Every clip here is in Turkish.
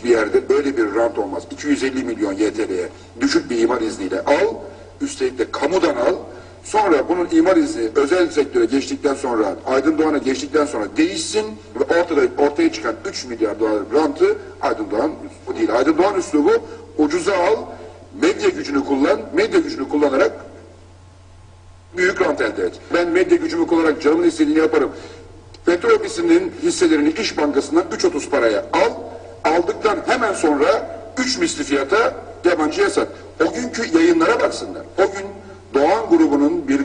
hiçbir yerde böyle bir rant olmaz. 250 milyon YTL'ye düşük bir imar izniyle al, üstelik de kamudan al, sonra bunun imar izni özel sektöre geçtikten sonra, Aydın Doğan'a geçtikten sonra değişsin ve ortada, ortaya çıkan 3 milyar dolar rantı Aydın Doğan, bu değil. Aydın Doğan üslubu ucuza al, medya gücünü kullan, medya gücünü kullanarak büyük rant elde et. Ben medya gücümü kullanarak canımın istediğini yaparım. Petrol ofisinin hisselerini İş Bankası'ndan 3.30 paraya al. Aldıktan hemen sonra 3 misli fiyata yabancıya sat. O günkü yayınlara baksınlar. O gün Doğan grubunun bir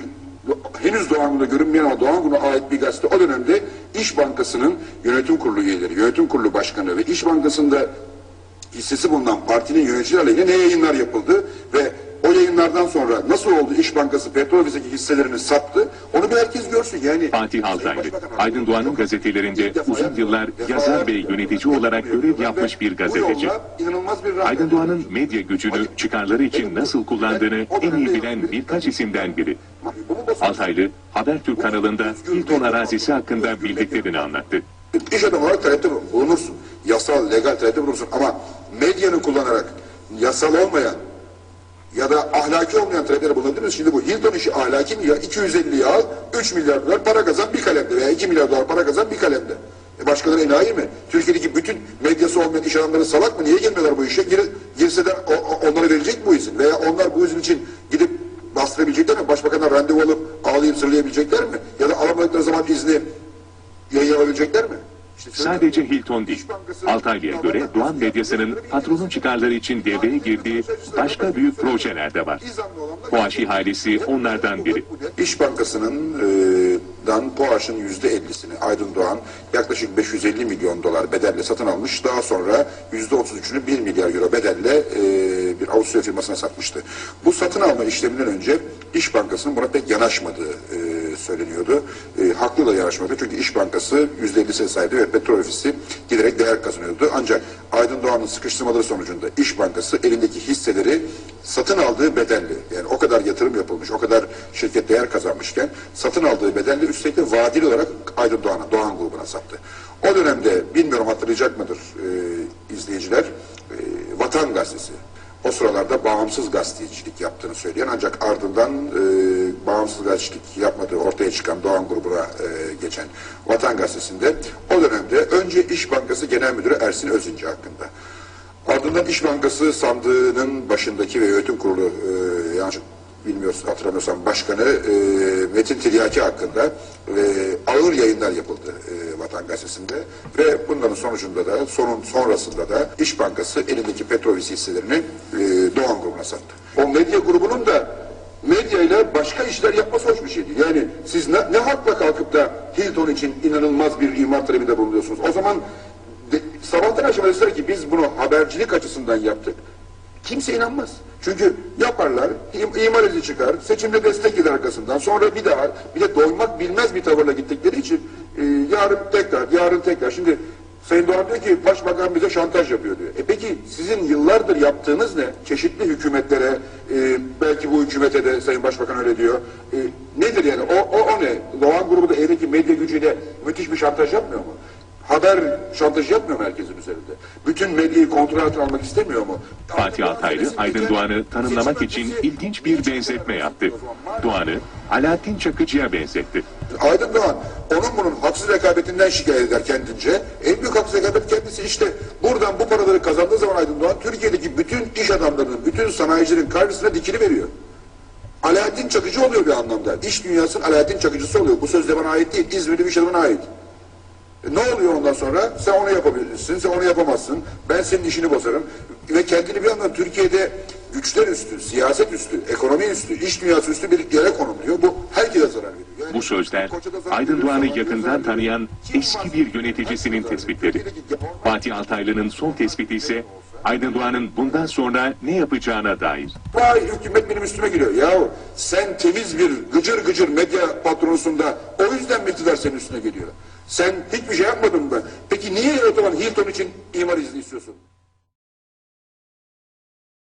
henüz Doğan grubunda görünmeyen ama Doğan grubuna ait bir gazete o dönemde İş Bankası'nın yönetim kurulu üyeleri, yönetim kurulu başkanı ve İş Bankası'nda hissesi bulunan partinin yöneticileri aleyhine ne yayınlar yapıldı ve o yayınlardan sonra nasıl oldu İş Bankası petrol ofisindeki hisselerini sattı onu görsün yani. Fatih Altaylı, Aydın Doğan'ın gazetelerinde uzun yıllar yazar ve yönetici olarak görev yapmış bir gazeteci. Aydın Doğan'ın medya gücünü çıkarları için nasıl kullandığını en iyi bilen birkaç isimden biri. Altaylı, Habertürk kanalında Hilton arazisi hakkında bildiklerini anlattı. İş adamı olarak talepte bulunursun. Yasal, legal talepte bulunursun ama medyanı kullanarak yasal olmayan ya da ahlaki olmayan taleplere bulunabilir Şimdi bu Hilton işi ahlaki mi ya? 250'yi al, 3 milyar dolar para kazan bir kalemde veya 2 milyar dolar para kazan bir kalemde. E başkaları enayi mi? Türkiye'deki bütün medyası olmayan iş adamları salak mı? Niye girmiyorlar bu işe? Gir, girse de o, o- onlara verilecek mi bu izin? Veya onlar bu izin için gidip bastırabilecekler mi? Başbakanlar randevu alıp ağlayıp sırlayabilecekler mi? Ya da alamadıkları zaman izni yayın alabilecekler mi? İşte Sadece Hilton değil, Altaylı'ya göre Doğan medyasının patronun çıkarları için devreye girdiği başka büyük projeler de var. Poaş ihalesi onlardan biri. İş Bankası'nın e, dan Poaş'ın yüzde ellisini Aydın Doğan yaklaşık 550 milyon dolar bedelle satın almış. Daha sonra yüzde 33'ünü 1 milyar euro bedelle e, bir Avusturya firmasına satmıştı. Bu satın alma işleminden önce İş Bankası'nın buna pek yanaşmadığı e, söyleniyordu. E, haklı da yanaşmadı çünkü İş Bankası yüzde ellisine sahipti ve petrol ofisi giderek değer kazanıyordu. Ancak Aydın Doğan'ın sıkıştırmaları sonucunda İş Bankası elindeki hisseleri satın aldığı bedelli yani o kadar yatırım yapılmış, o kadar şirket değer kazanmışken satın aldığı bedelli üstelik de vadeli olarak Aydın Doğan'a, Doğan grubuna sattı. O dönemde bilmiyorum hatırlayacak mıdır e, izleyiciler, e, Vatan Gazetesi o sıralarda bağımsız gazetecilik yaptığını söyleyen ancak ardından e, bağımsız gazetecilik yapmadığı ortaya çıkan Doğan grubuna e, geçen Vatan Gazetesi'nde o dönemde önce İş Bankası Genel Müdürü Ersin Özinci hakkında. Ardından İş Bankası sandığının başındaki ve yönetim kurulu e, yanlış bilmiyorsun hatırlamıyorsam başkanı e, Metin Tiryaki hakkında e, ağır yayınlar yapıldı e, Vatan Gazetesi'nde ve bunların sonucunda da sonun sonrasında da İş Bankası elindeki petrol hisselerini e, Doğan grubuna sattı. O medya grubunun da medyayla başka işler yapması hoş bir şey değil. Yani siz ne, ne hakla kalkıp da Hilton için inanılmaz bir imar talebinde bulunuyorsunuz? O zaman de, sabahtan akşama deseler ki biz bunu habercilik açısından yaptık. Kimse inanmaz. Çünkü yaparlar, im- imar izni çıkar, seçimde destek gider arkasından. Sonra bir daha, bir de doymak bilmez bir tavırla gittikleri için e, yarın tekrar, yarın tekrar. Şimdi Sayın Doğan diyor ki başbakan bize şantaj yapıyor diyor. E peki sizin yıllardır yaptığınız ne? Çeşitli hükümetlere, e, belki bu hükümete de Sayın Başbakan öyle diyor. E, nedir yani? O, ne? Doğan grubu da eğer ki medya gücüyle müthiş bir şantaj yapmıyor mu? Haber şantajı yapmıyor mu herkesin üzerinde? Bütün medyayı kontrol altına almak istemiyor mu? Fatih Altaylı, Aydın Doğan'ı tanımlamak için ilginç bir benzetme yaptı. Doğan'ı Alaaddin Çakıcı'ya benzetti. Aydın Doğan onun bunun haksız rekabetinden şikayet eder kendince. En büyük haksız rekabet kendisi işte buradan bu paraları kazandığı zaman Aydın Doğan Türkiye'deki bütün iş adamlarının, bütün sanayicilerin karşısına dikili veriyor. Alaaddin Çakıcı oluyor bir anlamda. İş dünyasının Alaaddin Çakıcısı oluyor. Bu söz de bana ait değil. İzmirli bir adamına ait. E, ne oluyor ondan sonra? Sen onu yapabilirsin, sen onu yapamazsın. Ben senin işini bozarım. Ve kendini bir yandan Türkiye'de güçler üstü, siyaset üstü, ekonomi üstü, iş dünyası üstü bir yere konumluyor. Bu herkese zarar veriyor. Yani Bu sözler Aydın Doğan'ı yakından tanıyan eski bir yöneticisinin tespitleri. Fatih Altaylı'nın son tespiti ise Aydın Doğan'ın bundan sonra ne yapacağına dair. Vay hükümet benim üstüme geliyor. Yahu sen temiz bir gıcır gıcır medya patronusun da o yüzden mi iktidar senin üstüne geliyor? Sen hiçbir şey yapmadın mı? Peki niye o Hilton için imar izni istiyorsun?